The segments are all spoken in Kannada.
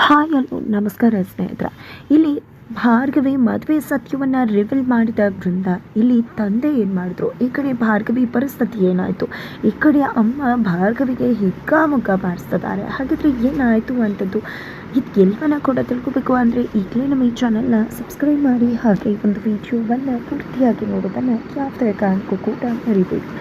ಹಾಯ್ ಅಲ್ಲೂ ನಮಸ್ಕಾರ ಸ್ನೇಹಿತರ. ಇಲ್ಲಿ ಭಾರ್ಗವಿ ಮದುವೆ ಸತ್ಯವನ್ನು ರಿವೀಲ್ ಮಾಡಿದ ಬೃಂದ ಇಲ್ಲಿ ತಂದೆ ಏನು ಮಾಡಿದ್ರು? ಈ ಕಡೆ ಭಾರ್ಗವಿ ಪರಿಸ್ಥಿತಿ ಏನಾಯಿತು? ಈ ಕಡೆ ಅಮ್ಮ ಭಾರ್ಗವಿಗೆ ಹಿಗ್ಗಾಮುಗ್ಗ ಮಾಡಿಸ್ತಿದ್ದಾರೆ ಹಾಗಿದ್ರೆ ಏನಾಯಿತು ಅಂತದ್ದು ಇದು ಎಲ್ಲವನ್ನ ಕೂಡ ತಿಳ್ಕೊಬೇಕು ಅಂದರೆ ಈಗಲೇ ನಮ್ಮ ಈ ಚಾನಲ್ನ ಸಬ್ಸ್ಕ್ರೈಬ್ ಮಾಡಿ, ಹಾಗೆ ಒಂದು ವಿಡಿಯೋವನ್ನು ಪೂರ್ತಿಯಾಗಿ ನೋಡೋದನ್ನು ಯಾವುದೇ ಕಾರಣಕ್ಕೂ ಕೂಡ ಮರಿಬೇಕು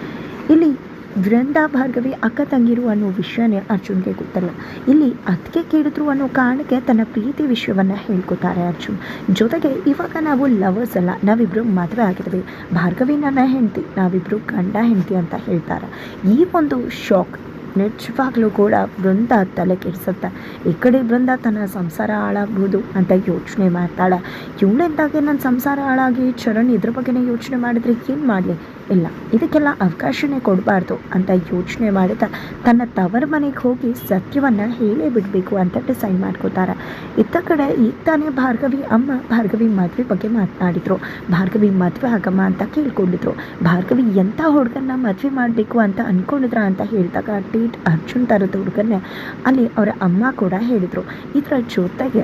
ಇಲ್ಲಿ ವೃಂದ ಭಾರ್ಗವಿ ಅಕ್ಕ ತಂಗಿರು ಅನ್ನೋ ವಿಷಯನೇ ಅರ್ಜುನ್ಗೆ ಗೊತ್ತಲ್ಲ. ಇಲ್ಲಿ ಅದಕ್ಕೆ ಕೇಳಿದ್ರು ಅನ್ನೋ ಕಾರಣಕ್ಕೆ ತನ್ನ ಪ್ರೀತಿ ವಿಷಯವನ್ನು ಹೇಳ್ಕೊತಾರೆ ಅರ್ಜುನ್. ಜೊತೆಗೆ ಇವಾಗ ನಾವು ಲವರ್ಸ್ ಅಲ್ಲ ನಾವಿಬ್ಬರು ಮದುವೆ ಆಗಿದ್ದೀವಿ ಭಾರ್ಗವಿ ನನ್ನ ಹೆಂಡತಿ ನಾವಿಬ್ಬರು ಗಂಡ ಹೆಂಡತಿ ಅಂತ ಹೇಳ್ತಾರೆ. ಈ ಒಂದು ಶಾಕ್ ನಿಜವಾಗ್ಲೂ ಕೂಡ ಬೃಂದ ತಲೆ ಕೆಡಿಸುತ್ತೆ. ಈ ಕಡೆ ಬೃಂದ ತನ್ನ ಸಂಸಾರ ಹಾಳಾಗ್ಬೋದು ಅಂತ ಯೋಚನೆ ಮಾಡ್ತಾಳೆ. ಇವಳಿಂದಾಗೆ ನನ್ನ ಸಂಸಾರ ಹಾಳಾಗಿ, ಚರಣ್ ಇದ್ರ ಬಗ್ಗೆನೇ ಯೋಚನೆ ಮಾಡಿದ್ರೆ ಏನು ಮಾಡಲಿ? ಇಲ್ಲ, ಇದಕ್ಕೆಲ್ಲ ಅವಕಾಶನೇ ಕೊಡಬಾರ್ದು ಅಂತ ಯೋಚನೆ ಮಾಡುತ್ತಾ ತನ್ನ ತವರ ಮನೆಗೆ ಹೋಗಿ ಸತ್ಯವನ್ನು ಹೇಳೇ ಬಿಡಬೇಕು ಅಂತ ಡಿಸೈಡ್ ಮಾಡ್ಕೋತಾರೆ. ಇತ್ತ ಕಡೆ ಈಗ ಭಾರ್ಗವಿ ಅಮ್ಮ, ಭಾರ್ಗವಿ ಮದುವೆ ಬಗ್ಗೆ ಮಾತನಾಡಿದರು. ಭಾರ್ಗವಿ ಮದುವೆ ಆಗಮ್ಮ ಅಂತ ಕೇಳ್ಕೊಂಡಿದ್ರು. ಭಾರ್ಗವಿ ಎಂಥ ಹುಡುಗನ್ನ ಮದುವೆ ಮಾಡಬೇಕು ಅಂತ ಅಂದ್ಕೊಂಡಿದ್ರ ಅಂತ ಹೇಳಿದಾಗ ಡೇಟ್ ಅರ್ಜುನ್ ಥರದ ಹುಡುಗನ್ನೇ ಅಲ್ಲಿ ಅವರ ಅಮ್ಮ ಕೂಡ ಹೇಳಿದರು. ಇದರ ಜೊತೆಗೆ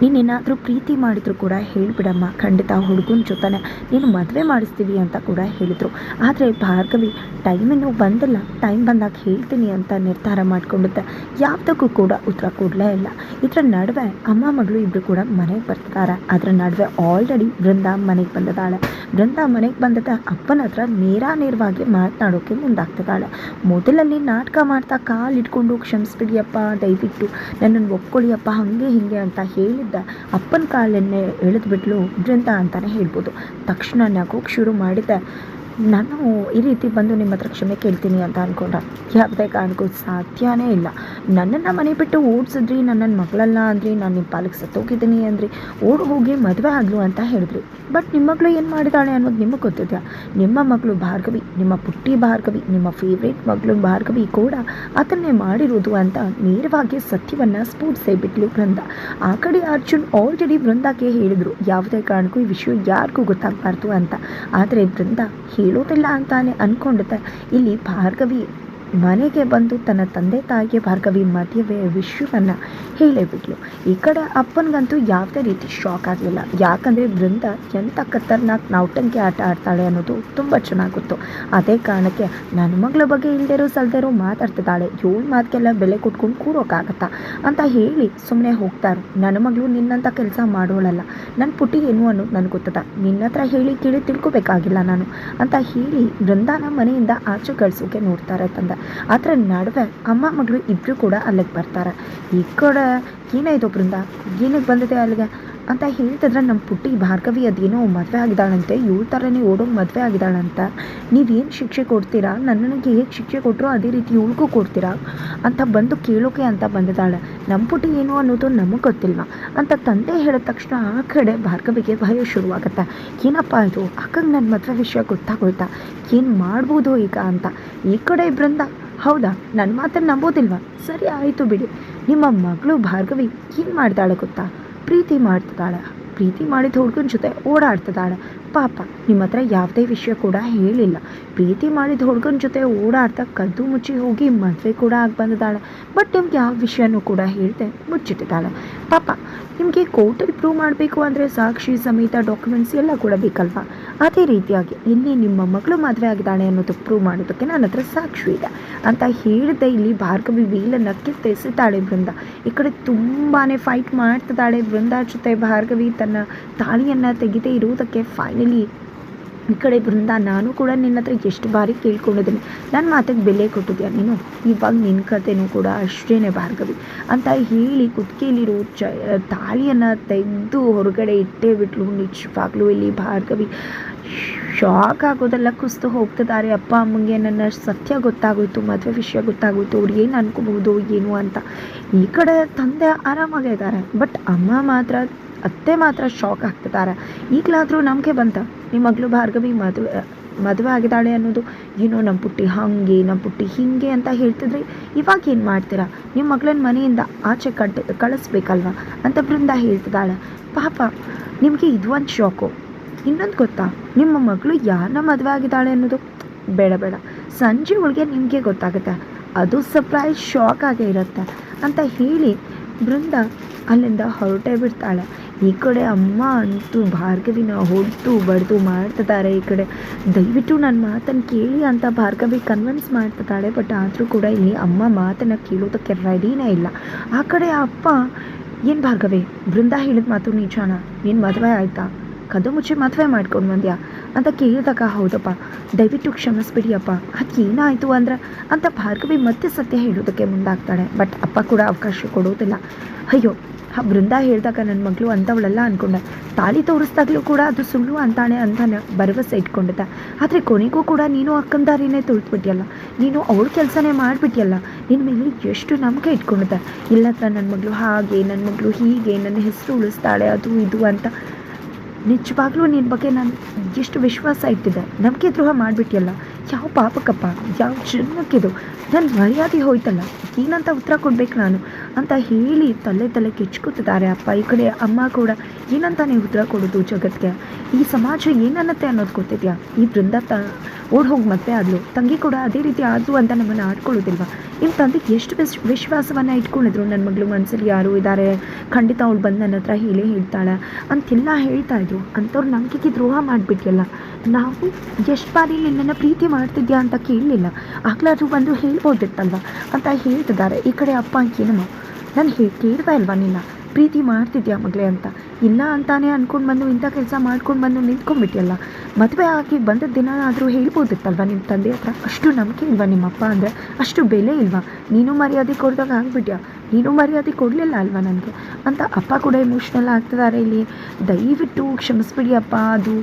ನೀನೇನಾದರೂ ಪ್ರೀತಿ ಮಾಡಿದ್ರು ಕೂಡ ಹೇಳಿಬಿಡಮ್ಮ ಖಂಡಿತ ಹುಡುಗನ ಜೊತೆನೆ ನೀನು ಮದುವೆ ಮಾಡಿಸ್ತೀವಿ ಅಂತ ಕೂಡ ಹೇಳಿದರು. ಆದರೆ ಭಾರ್ಗವಿ, ಟೈಮ್ ಇನ್ನೂ ಬಂದಿಲ್ಲ, ಟೈಮ್ ಬಂದಾಗ ಹೇಳ್ತೀನಿ ಅಂತ ನಿರ್ಧಾರ ಮಾಡ್ಕೊಂಡಿದ್ದೆ ಯಾವುದಕ್ಕೂ ಕೂಡ ಉತ್ತರ ಕೊಡಲೇ ಇಲ್ಲ. ಇದರ ನಡುವೆ ಅಮ್ಮ ಮಗಳು ಇಬ್ಬರು ಕೂಡ ಮನೆಗೆ ಬರ್ತಿದ್ದಾರೆ ಅದರ ನಡುವೆ ಆಲ್ರೆಡಿ ಬೃಂದ ಮನೆಗೆ ಬಂದಿದ್ದಾಳೆ. ಬೃಂದ ಮನೆಗೆ ಬಂದದ ಅಪ್ಪನ ಹತ್ರ ನೇರ ನೇರವಾಗಿ ಮಾತನಾಡೋಕೆ ಮುಂದಾಗ್ತಿದ್ದಾಳೆ. ಮೊದಲಲ್ಲಿ ನಾಟಕ ಮಾಡ್ತಾ ಕಾಲು ಇಟ್ಕೊಂಡು ಕ್ಷಮಿಸ್ಬಿಡಿಯಪ್ಪ ದಯವಿಟ್ಟು ನನ್ನನ್ನು ಒಪ್ಕೊಳ್ಳಿಯಪ್ಪ ಹಾಗೆ ಹೀಗೆ ಅಂತ ಹೇಳಿದ್ದ ಅಪ್ಪನ ಕಾಲನ್ನೇ ಎಳೆದ್ಬಿಟ್ಲು ಬೃಂದ ಅಂತಲೇ ಹೇಳ್ಬೋದು. ತಕ್ಷಣ ನಗೋಕ್ಕೆ ಶುರು ಮಾಡಿದ್ದೆ ನಾನು ಈ ರೀತಿ ಬಂದು ನಿಮ್ಮ ಹತ್ರ ಕ್ಷಮೆ ಕೇಳ್ತೀನಿ ಅಂತ ಅಂದ್ಕೊಂಡ್ರೆ ಯಾವುದೇ ಕಾರಣಕ್ಕೂ ಸಾಧ್ಯನೇ ಇಲ್ಲ. ನನ್ನನ್ನು ಮನೆ ಬಿಟ್ಟು ಓಡಿಸಿದ್ರಿ ನನ್ನನ್ನು ಮಗಳಲ್ಲ ಅಂದ್ರಿ, ನಾನು ನಿಮ್ಮ ಪಾಲಕ್ಕೆ ಸತ್ತೋಗಿದ್ದೀನಿ ಅಂದ್ರಿ, ಓಡಿ ಹೋಗಿ ಮದುವೆ ಆಗ್ಲು ಅಂತ ಹೇಳಿದ್ರಿ. ಬಟ್ ನಿಮ್ಮ ಮಗಳು ಏನು ಮಾಡಿದಾಳೆ ಅನ್ನೋದು ನಿಮಗೆ ಗೊತ್ತಿದೆಯಾ? ನಿಮ್ಮ ಮಗಳು ಭಾರ್ಗವಿ, ನಿಮ್ಮ ಪುಟ್ಟಿ ಭಾರ್ಗವಿ, ನಿಮ್ಮ ಫೇವ್ರೇಟ್ ಮಗಳು ಭಾರ್ಗವಿ ಕೂಡ ಅದನ್ನೇ ಮಾಡಿರೋದು ಅಂತ ನೇರವಾಗಿ ಸತ್ಯವನ್ನು ಸ್ಫೂರ್ಸೇ ಬಿಟ್ಲು ಬೃಂದ ಆ ಕಡೆ ಅರ್ಜುನ್ ಆಲ್ರೆಡಿ ಬೃಂದಕ್ಕೆ ಹೇಳಿದರು, ಯಾವುದೇ ಕಾರಣಕ್ಕೂ ಈ ವಿಷಯ ಯಾರಿಗೂ ಗೊತ್ತಾಗಬಾರ್ದು ಅಂತ. ಆದರೆ ಬೃಂದ ಹೇಳೋದಿಲ್ಲ ಅಂತಾನೆ ಅಂದ್ಕೊಂಡಿದ್ದೆ ಇಲ್ಲಿ ಭಾರ್ಗವಿ ಮನೆಗೆ ಬಂದು ತನ್ನ ತಂದೆ ತಾಯಿಗೆ ಭಾರ್ಗವಿ ಮದುವೆ ವಿಷಯವನ್ನು ಹೇಳೇ ಬಿಟ್ಲು. ಈ ಕಡೆ ಅಪ್ಪನಿಗಂತೂ ಯಾವುದೇ ರೀತಿ ಶಾಕ್ ಆಗಲಿಲ್ಲ. ಯಾಕಂದರೆ ವೃಂದ ಎಂಥ ಕತ್ತರ್ನಾಕ್ ನೌಟಂಕಿ ಆಟ ಆಡ್ತಾಳೆ ಅನ್ನೋದು ತುಂಬ ಚೆನ್ನಾಗಿತ್ತು. ಅದೇ ಕಾರಣಕ್ಕೆ ನನ್ನ ಮಗಳ ಬಗ್ಗೆ ಇಲ್ದಿರೋ ಸಲ್ದಿರೋ ಮಾತಾಡ್ತಿದ್ದಾಳೆ. ಏಳು ಮಾತಿಗೆಲ್ಲ ಬೆಲೆ ಕೊಟ್ಕೊಂಡು ಕೂರೋಕ್ಕಾಗತ್ತಾ ಅಂತ ಹೇಳಿ ಸುಮ್ಮನೆ ಹೋಗ್ತಾರೆ. ನನ್ನ ಮಗಳು ನಿನ್ನಂಥ ಕೆಲಸ ಮಾಡೋಳಲ್ಲ. ನನ್ನ ಪುಟ್ಟಿ ಏನು ಅನ್ನೋದು ನನಗೆ ಗೊತ್ತದ. ನಿನ್ನ ಹತ್ರ ಹೇಳಿ ಕೇಳಿ ತಿಳ್ಕೊಬೇಕಾಗಿಲ್ಲ ನಾನು ಅಂತ ಹೇಳಿ ಬೃಂದಾನ ಮನೆಯಿಂದ ಆಚೆ ಕಳಿಸೋಕೆ ನೋಡ್ತಾರೆ ತಂದೆ. ಅದರ ನಡುವೆ ಅಮ್ಮ ಮಗಳು ಇಬ್ಬರು ಕೂಡ ಅಲ್ಲಿಗೆ ಬರ್ತಾರೆ. ಈ ಕಡೆ ಏನಾಯ್ತು ಒಬ್ಬರಿಂದ ಏನಕ್ಕೆ ಬಂದಿದೆ ಅಲ್ಲಿಗೆ. ಅಂತ ಹೇಳ್ತಿದ್ರೆ ನಮ್ಮ ಪುಟ್ಟಿ ಭಾರ್ಗವಿ ಅದೇನೋ ಮದುವೆ ಆಗಿದ್ದಾಳಂತೆ ಏಳು ಥರನೇ ಓಡೋಗಿ ಮದುವೆ ಆಗಿದ್ದಾಳಂತ. ನೀವೇನು ಶಿಕ್ಷೆ ಕೊಡ್ತೀರಾ? ನನ್ನನಿಗೆ ಹೇಗೆ ಶಿಕ್ಷೆ ಕೊಟ್ಟರೋ ಅದೇ ರೀತಿ ಇವಳಿಗೂ ಕೊಡ್ತೀರಾ? ಅಂತ ಬಂದು ಕೇಳೋಕೆ ಅಂತ ಬಂದಿದ್ದಾಳೆ. ನಮ್ಮ ಪುಟ್ಟಿ ಏನು ಅನ್ನೋದು ನಮಗೆ ಗೊತ್ತಿಲ್ವಾ ಅಂತ ತಂದೆ ಹೇಳಿದ ತಕ್ಷಣ ಆ ಕಡೆ ಭಾರ್ಗವಿಗೆ ಭಯ ಶುರುವಾಗುತ್ತೆ. ಏನಪ್ಪ ಇದು? ಅಕ್ಕಂಗೆ ನನ್ನ ಮದುವೆ ವಿಷಯ ಗೊತ್ತಾಗೋಯ್ತಾ? ಏನು ಮಾಡ್ಬೋದು ಈಗ ಅಂತ. ಈ ಕಡೆ ಇಬ್ಬರಿಂದ ಹೌದಾ? ನನ್ನ ಮಾತನ್ನು ನಂಬೋದಿಲ್ವಾ? ಸರಿ, ಆಯಿತು ಬಿಡಿ. ನಿಮ್ಮ ಮಗಳು ಭಾರ್ಗವಿ ಏನು ಮಾಡ್ತಾಳೆ ಗೊತ್ತಾ? ಪ್ರೀತಿ ಮಾಡ್ತಿದ್ದಾಳೆ. ಪ್ರೀತಿ ಮಾಡಿದ ಹುಡುಗನ ಜೊತೆ ಓಡಾಡ್ತಿದ್ದಾಳೆ. ಪಾಪ ನಿಮ್ಮ ಹತ್ರ ಯಾವುದೇ ವಿಷಯ ಕೂಡ ಹೇಳಿಲ್ಲ. ಪ್ರೀತಿ ಮಾಡಿದ ಹುಡುಗನ ಜೊತೆ ಓಡಾಡ್ತಾ ಕದ್ದು ಮುಚ್ಚಿ ಹೋಗಿ ಮದುವೆ ಕೂಡ ಆಗಿ ಬಂದಿದ್ದಾಳೆ ಬಟ್ ನಿಮ್ಗೆ ಯಾವ ವಿಷಯನೂ ಕೂಡ ಹೇಳಿದೆ ಮುಚ್ಚಿಟ್ಟಿದ್ದಾಳೆ. ಪಾಪ, ನಿಮಗೆ ಕೋರ್ಟಲ್ಲಿ ಪ್ರೂವ್ ಮಾಡಬೇಕು ಅಂದರೆ ಸಾಕ್ಷಿ ಸಮೇತ ಡಾಕ್ಯುಮೆಂಟ್ಸ್ ಎಲ್ಲ ಕೂಡ ಬೇಕಲ್ವಾ? ಅದೇ ರೀತಿಯಾಗಿ ಇಲ್ಲಿ ನಿಮ್ಮ ಮಗಳು ಮದುವೆ ಆಗಿದ್ದಾಳೆ ಅನ್ನೋದು ಪ್ರೂವ್ ಮಾಡೋದಕ್ಕೆ ನನ್ನ ಹತ್ರ ಸಾಕ್ಷಿ ಇದೆ. ಅಂತ ಹೇಳಿದೆ ಇಲ್ಲಿ ಭಾರ್ಗವಿ ವೀಲನ್ನು ಕಿತ್ತೆಸಿತಾಳೆ ಬೃಂದ ಈ ಕಡೆ ತುಂಬಾ ಫೈಟ್ ಮಾಡ್ತಿದ್ದಾಳೆ ಬೃಂದ ಜೊತೆ ಭಾರ್ಗವಿ ತನ್ನ ತಾಳಿಯನ್ನು ತೆಗೆದೇ ಇರುವುದಕ್ಕೆ ಫೈನಲಿ ಈ ಕಡೆ ಬೃಂದ, ನಾನು ಕೂಡ ನಿನ್ನ ಹತ್ರ ಎಷ್ಟು ಬಾರಿ ಕೇಳ್ಕೊಂಡಿದ್ದೀನಿ. ನನ್ನ ಮಾತಿಗೆ ಬೆಲೆ ಕೊಟ್ಟಿದ್ಯಾ ನೀನು? ಇವಾಗ ನಿನ್ನ ಕಥೆನೂ ಕೂಡ ಅಷ್ಟೇ ಭಾರ್ಗವಿ. ಅಂತ ಹೇಳಿ ಕುತ್ತಿಗೆಯಲ್ಲಿರೋ ಚ, ತಾಳಿಯನ್ನು ತೆಗೆದು ಹೊರಗಡೆ ಇಟ್ಟೇ ಬಿಟ್ಲು. ನಿಜವಾಗ್ಲೂ ಇಲ್ಲಿ ಭಾರ್ಗವಿ ಶಾಕ್ ಆಗೋದೆಲ್ಲ ಕುಸ್ತು ಹೋಗ್ತಿದ್ದಾರೆ. ಅಪ್ಪ, ಅಮ್ಮಂಗೆ ನನ್ನ ಸತ್ಯ ಗೊತ್ತಾಗೋಯ್ತು, ಮದುವೆ ವಿಷಯ ಗೊತ್ತಾಗೋಯ್ತು. ಅವ್ರು ಏನು ಅನ್ಕೋಬಹುದು, ಏನು ಅಂತ. ಈ ಕಡೆ ತಂದೆ ಆರಾಮಾಗಿದ್ದಾರೆ ಬಟ್ ಅಮ್ಮ ಮಾತ್ರ ಅತ್ತೆ ಮಾತ್ರ ಶಾಕ್ ಆಗ್ತಿದ್ದಾರೆ. ಈಗಲಾದರೂ ನಂಬಿಕೆ ಬಂತ? ನಿಮ್ಮ ಮಗಳು ಭಾರ್ಗವಿ ಮದುವೆ ಮದುವೆ ಆಗಿದ್ದಾಳೆ ಅನ್ನೋದು? ಏನೋ ನಮ್ಮ ಪುಟ್ಟಿ ಹಾಗೆ ನಮ್ಮ ಪುಟ್ಟಿ ಹೀಗೆ ಅಂತ ಹೇಳ್ತಿದ್ರೆ. ಇವಾಗ ಏನು ಮಾಡ್ತೀರಾ? ನಿಮ್ಮ ಮಗಳನ್ನ ಮನೆಯಿಂದ ಆಚೆ ಕಟ್, ಕಳಿಸ್ಬೇಕಲ್ವಾ? ಅಂತ ಬೃಂದ ಹೇಳ್ತಿದ್ದಾಳೆ. ಪಾಪ, ನಿಮಗೆ ಇದು ಒಂದು ಶಾಕು ಇನ್ನೊಂದು ಗೊತ್ತಾ? ನಿಮ್ಮ ಮಗಳು ಯಾರನ್ನ ಮದುವೆ ಆಗಿದ್ದಾಳೆ ಅನ್ನೋದು? ಬೇಡ ಬೇಡ. ಸಂಜೆ ಒಳಗೆ ನಿಮಗೆ ಗೊತ್ತಾಗುತ್ತೆ. ಅದು ಸರ್ಪ್ರೈಸ್ ಶಾಕ್ ಆಗೇ ಇರುತ್ತೆ. ಅಂತ ಹೇಳಿ ಬೃಂದ ಅಲ್ಲಿಂದ ಹೊರಟೇ ಬಿಡ್ತಾಳೆ. ಈ ಕಡೆ ಅಮ್ಮ ಅಂತೂ ಭಾರ್ಗವಿನ ಹೊಡೆದು ಬಡ್ದು ಮಾಡ್ತಿದ್ದಾರೆ ಈ ಕಡೆ. ದಯವಿಟ್ಟು ನನ್ನ ಮಾತನ್ನು ಕೇಳಿ ಅಂತ ಭಾರ್ಗವಿ ಕನ್ವಿನ್ಸ್ ಮಾಡ್ತಿದ್ದಾಳೆ ಬಟ್ ಆದರೂ ಕೂಡ ಇಲ್ಲಿ ಅಮ್ಮ ಮಾತನ್ನು ಕೇಳೋದಕ್ಕೆ ರೆಡಿನೇ ಇಲ್ಲ. ಆ ಕಡೆ ಅಪ್ಪ, ಏನು ಭಾರ್ಗವಿ ಬೃಂದ ಹೇಳಿದ ಮಾತು ನಿಜಾನ? ನೀನು ಮದುವೆ ಆಯಿತಾ? ಕದು ಮುಚ್ಚಿ ಮದುವೆ ಮಾಡ್ಕೊಂಡು ಬಂದ್ಯಾ? ಅಂತ ಕೇಳಿದಾಗ, ಹೌದಪ್ಪ, ದಯವಿಟ್ಟು ಕ್ಷಮಿಸ್ಬಿಡಿಯಪ್ಪ. ಏನಾಯಿತು ಅಂದ್ರೆ, ಅಂತ ಭಾರ್ಗವಿ ಮತ್ತೆ ಸತ್ಯ ಹೇಳೋದಕ್ಕೆ ಮುಂದಾಗ್ತಾಳೆ. ಬಟ್ ಅಪ್ಪ ಕೂಡ ಅವಕಾಶ ಕೊಡೋದಿಲ್ಲ. ಅಯ್ಯೋ ಆ ಬೃಂದ ಹೇಳಿದಾಗ ನನ್ನ ಮಗಳು ಅಂಥವಳೆಲ್ಲ ಅಂದ್ಕೊಂಡೆ ತಾಳಿ ತೋರಿಸ್ದಾಗಲೂ ಕೂಡ ಅದು ಸುಳ್ಳು ಅಂತಾನೆ ಅಂತ ಭರವಸೆ ಇಟ್ಕೊಂಡಿದ್ದೆ. ಆದರೆ ಕೊನೆಗೂ ಕೂಡ ನೀನು ಅಕ್ಕನ ದಾರಿನೇ ತುಳಿದ್ಬಿಟ್ಟಿಯಲ್ಲ ನೀನು ಅವಳ ಕೆಲಸನೇ ಮಾಡಿಬಿಟ್ಟಿಯಲ್ಲ ನಿನ್ನ ಮೇಲೆ ಎಷ್ಟು ನಂಬಿಕೆ ಇಟ್ಕೊಂಡಿದ್ದೆ. ಇಲ್ಲ ನನ್ನ ಮಗಳು ಹಾಗೆ ನನ್ನ ಮಗಳು ಹೀಗೆ, ನನ್ನ ಹೆಸರು ಉಳಿಸ್ತಾಳೆ, ಅದು ಇದು ಅಂತ. ನಿಜವಾಗ್ಲೂ ನಿನ್ನ ಬಗ್ಗೆ ನಾನು ಎಷ್ಟು ವಿಶ್ವಾಸ ಇತ್ತಿದೆ ನಂಬಿಕೆ ದ್ರೋಹ ಮಾಡಿಬಿಟ್ಟಿಯಲ್ಲ ಯಾವ ಪಾಪಕ್ಕಪ್ಪ? ಯಾವ ಜನ್ಮಕ್ಕಿದು? ನನ್ನ ಮರ್ಯಾದೆ ಹೋಯ್ತಲ್ಲ. ಏನಂತ ಉತ್ತರ ಕೊಡ್ಬೇಕು ನಾನು? ಅಂತ ಹೇಳಿ ತಲೆ ತಲೆ ಕೆಚ್ಕೋತಿದ್ದಾರೆ ಅಪ್ಪ. ಈ ಕಡೆ ಅಮ್ಮ ಕೂಡ ಏನಂತಾನೆ ಉತ್ತರ ಕೊಡೋದು ಜಗತ್ತಿಗೆ ಈ ಸಮಾಜ ಏನನ್ನತ್ತೆ ಅನ್ನೋದು ಗೊತ್ತಿದೆಯಾ? ಈ ಬೃಂದ ತ, ಓಡ್ ಹೋಗಿ ಮತ್ತೆ ಆದ್ಲು. ತಂಗಿ ಕೂಡ ಅದೇ ರೀತಿ ಆದ್ಲು ಅಂತ ನಮ್ಮನ್ನು ಆಡ್ಕೊಳ್ಳೋದಿಲ್ವಾ? ನಿಮ್ಮ ತಂದೆಗೆ ಎಷ್ಟು ವಿಶ್, ವಿಶ್ವಾಸವನ್ನು ಇಟ್ಕೊಂಡಿದ್ರು ನನ್ನ ಮಗಳು ಮನಸ್ಸಲ್ಲಿ ಯಾರು ಇದ್ದಾರೆ ಖಂಡಿತ ಅವಳು ಬಂದು ನನ್ನ ಹತ್ರ ಹೇಳಿ ಹೇಳ್ತಾಳೆ. ಅಂತೆಲ್ಲ ಹೇಳ್ತಾ ಇದ್ರು. ಅಂಥವ್ರು ನಂಬಿಕೆಗೆ ದ್ರೋಹ ಮಾಡಿಬಿಟ್ಟಿಯಲ್ಲ ನಾವು ಎಷ್ಟು ಬಾರಿ ನಿನ್ನನ್ನು ಪ್ರೀತಿ ಮಾಡ್ತಿದ್ಯಾ ಅಂತ ಕೇಳಲಿಲ್ಲ. ಆಗ್ಲಾದ್ರೂ ಬಂದು ಹೇಳ್ಬೋದಿತ್ತಲ್ವ? ಅಂತ ಹೇಳ್ತಿದ್ದಾರೆ. ಈ ಕಡೆ ಅಪ್ಪ ಏನಮ್ಮ ನಾನು ಹೇ ಕೇಳ್ತಾ ಇಲ್ವಾ ನಿನ್ನ? ಪ್ರೀತಿ ಮಾಡ್ತಿದ್ಯಾ ಮಗಳೇ ಅಂತ? ಇಲ್ಲ ಅಂತಾನೆ ಅಂದ್ಕೊಂಡು ಬಂದು, ಇಂಥ ಕೆಲಸ ಮಾಡ್ಕೊಂಡು ಬಂದು ನಿಂತ್ಕೊಂಡ್ಬಿಟ್ಟಿಯಲ್ಲ ಮದುವೆ ಆಗಿ ಬಂದ ದಿನ ಆದರೂ ಹೇಳ್ಬೋದಿತ್ತಲ್ವ ನಿಮ್ಮ ತಂದೆ ಹತ್ರ? ಅಷ್ಟು ನಂಬಿಕೆ ಇಲ್ವಾ ನಿಮ್ಮಪ್ಪ ಅಂದರೆ? ಅಷ್ಟು ಬೆಲೆ ಇಲ್ವಾ? ನೀನು ಮರ್ಯಾದೆ ಕೊಡ್ದಾಗ ಆಗ್ಬಿಟ್ಯಾ? ನೀನು ಮರ್ಯಾದೆ ಕೊಡಲಿಲ್ಲ ಅಲ್ವಾ ನನಗೆ? ಅಂತ ಅಪ್ಪ ಕೂಡ ಎಮೋಷ್ನಲ್ ಆಗ್ತಿದ್ದಾರೆ ಇಲ್ಲಿ. ದಯವಿಟ್ಟು ಕ್ಷಮಿಸ್ಬಿಡಿ ಅಪ್ಪ, ಅದು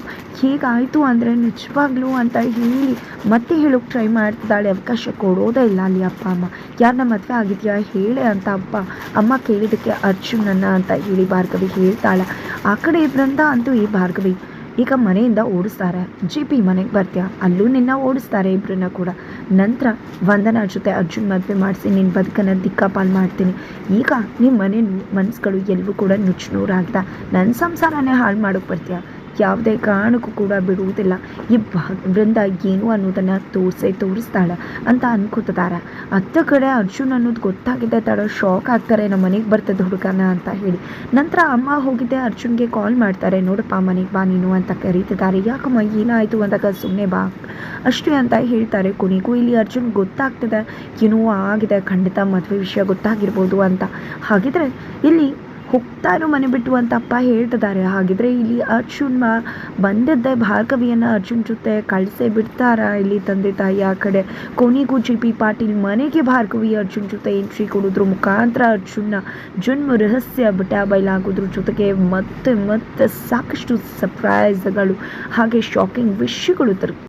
ಹೇಗಾಯಿತು ಅಂದರೆ ನಿಜವಾಗ್ಲೂ ಅಂತ ಹೇಳಿ ಮತ್ತೆ ಹೇಳೋಕೆ ಟ್ರೈ ಮಾಡ್ತಿದ್ದಾಳೆ. ಅವಕಾಶ ಕೊಡೋದೇ ಇಲ್ಲ ಅಲ್ಲಿ ಅಪ್ಪ, ಅಮ್ಮ. ಯಾರನ್ನ ಮದುವೆ ಆಗಿದೆಯಾ? ಹೇಳೆ ಅಂತ ಅಪ್ಪ, ಅಮ್ಮ ಕೇಳಿದ್ದಕ್ಕೆ ಅರ್ಜುನನ್ನ ಅಂತ ಹೇಳಿ ಭಾರ್ಗವಿ ಹೇಳ್ತಾಳೆ. ಆ ಕಡೆ ಇದ್ರಂತ ಅಂತೂ ಈ ಭಾರ್ಗವಿ ಈಗ ಮನೆಯಿಂದ ಓಡಿಸ್ತಾರೆ. ಜಿ ಪಿ ಮನೆಗೆ ಬರ್ತೀಯ? ಅಲ್ಲೂ ನಿನ್ನ ಓಡಿಸ್ತಾರೆ ಇಬ್ಬರನ್ನ ಕೂಡ. ನಂತರ ವಂದನ ಜೊತೆ ಅರ್ಜುನ್ ಮದುವೆ ಮಾಡಿಸಿ ನಿನ್ನ ಬದುಕನ್ನು ದಿಕ್ಕಾಪಾಲು ಮಾಡ್ತೀನಿ. ಈಗ ನಿಮ್ಮ ಮನೆ ಮನಸ್ಸುಗಳು ಎಲ್ಲವೂ ಕೂಡ ನುಚ್ಚುನೂರಾಗಿದೆ ನನ್ನ ಸಂಸಾರನೇ ಹಾಳು ಮಾಡೋಕೆ ಬರ್ತೀಯ? ಯಾವುದೇ ಕಾರಣಕ್ಕೂ ಕೂಡ ಬಿಡುವುದಿಲ್ಲ. ಈ ಬೃಂದ ಏನು ಅನ್ನೋದನ್ನು ತೋರಿಸೇ, ತೋರಿಸ್ತಾಳೆ ಅಂತ ಅನ್ಕೋತಿದ್ದಾರೆ ಅತ್ತ ಕಡೆ ಅರ್ಜುನ್ ಅನ್ನೋದು ಗೊತ್ತಾಗಿದೆ ತಡ ಶಾಕ್ ಆಗ್ತಾರೆ, ನಮ್ಮ ಮನೆಗೆ ಬರ್ತದೆ ಹುಡುಗನ ಅಂತ ಹೇಳಿ. ನಂತರ ಅಮ್ಮ ಹೋಗಿದ್ದೆ, ಅರ್ಜುನ್ಗೆ ಕಾಲ್ ಮಾಡ್ತಾರೆ, ನೋಡಪ್ಪ ಮನೆಗೆ ಬಾ ನೀನು ಅಂತ ಕರೀತಿದ್ದಾರೆ. ಯಾಕಮ್ಮ ಏನಾಯಿತು ಅಂದಾಗ ಸುಮ್ಮನೆ ಬಾ. ಅಷ್ಟೇ ಅಂತ ಹೇಳ್ತಾರೆ ಕೊನೆಗೂ. ಇಲ್ಲಿ ಅರ್ಜುನ್ ಗೊತ್ತಾಗ್ತದೆ, ಏನೋ ಆಗಿದೆ, ಖಂಡಿತ ಮದುವೆ ವಿಷಯ ಗೊತ್ತಾಗಿರ್ಬೋದು ಅಂತ. ಹಾಗಿದ್ರೆ ಇಲ್ಲಿ ಹೋಗ್ತಾ ಇರೋ ಮನೆ ಬಿಟ್ಟು ಅಂತ ಅಪ್ಪ ಹೇಳ್ತಿದ್ದಾರೆ. ಹಾಗಿದ್ರೆ ಇಲ್ಲಿ ಅರ್ಜುನ್ ಬಂದಿದ್ದೆ. ಭಾರ್ಗವಿಯನ್ನು ಅರ್ಜುನ್ ಜೊತೆ ಕಳಿಸೇ ಬಿಡ್ತಾರ? ಇಲ್ಲಿ ತಂದೆ ತಾಯಿ ಆ ಕಡೆ ಕೊನೆಗೂ ಜಿ ಪಿ ಪಾಟೀಲ್ ಮನೆಗೆ ಭಾರ್ಗವಿ ಅರ್ಜುನ್ ಜೊತೆ ಎಂಟ್ರಿ ಕೊಡೋದ್ರ. ಮುಖಾಂತರ ಅರ್ಜುನ್ನ ಜನ್ಮ ರಹಸ್ಯ ಬಟ ಬಯಲಾಗೋದ್ರ ಜೊತೆಗೆ ಮತ್ತೆ ಮತ್ತೆ ಸಾಕಷ್ಟು ಸರ್ಪ್ರೈಸ್ಗಳು ಹಾಗೆ ಶಾಕಿಂಗ್ ವಿಷಯಗಳು ತರ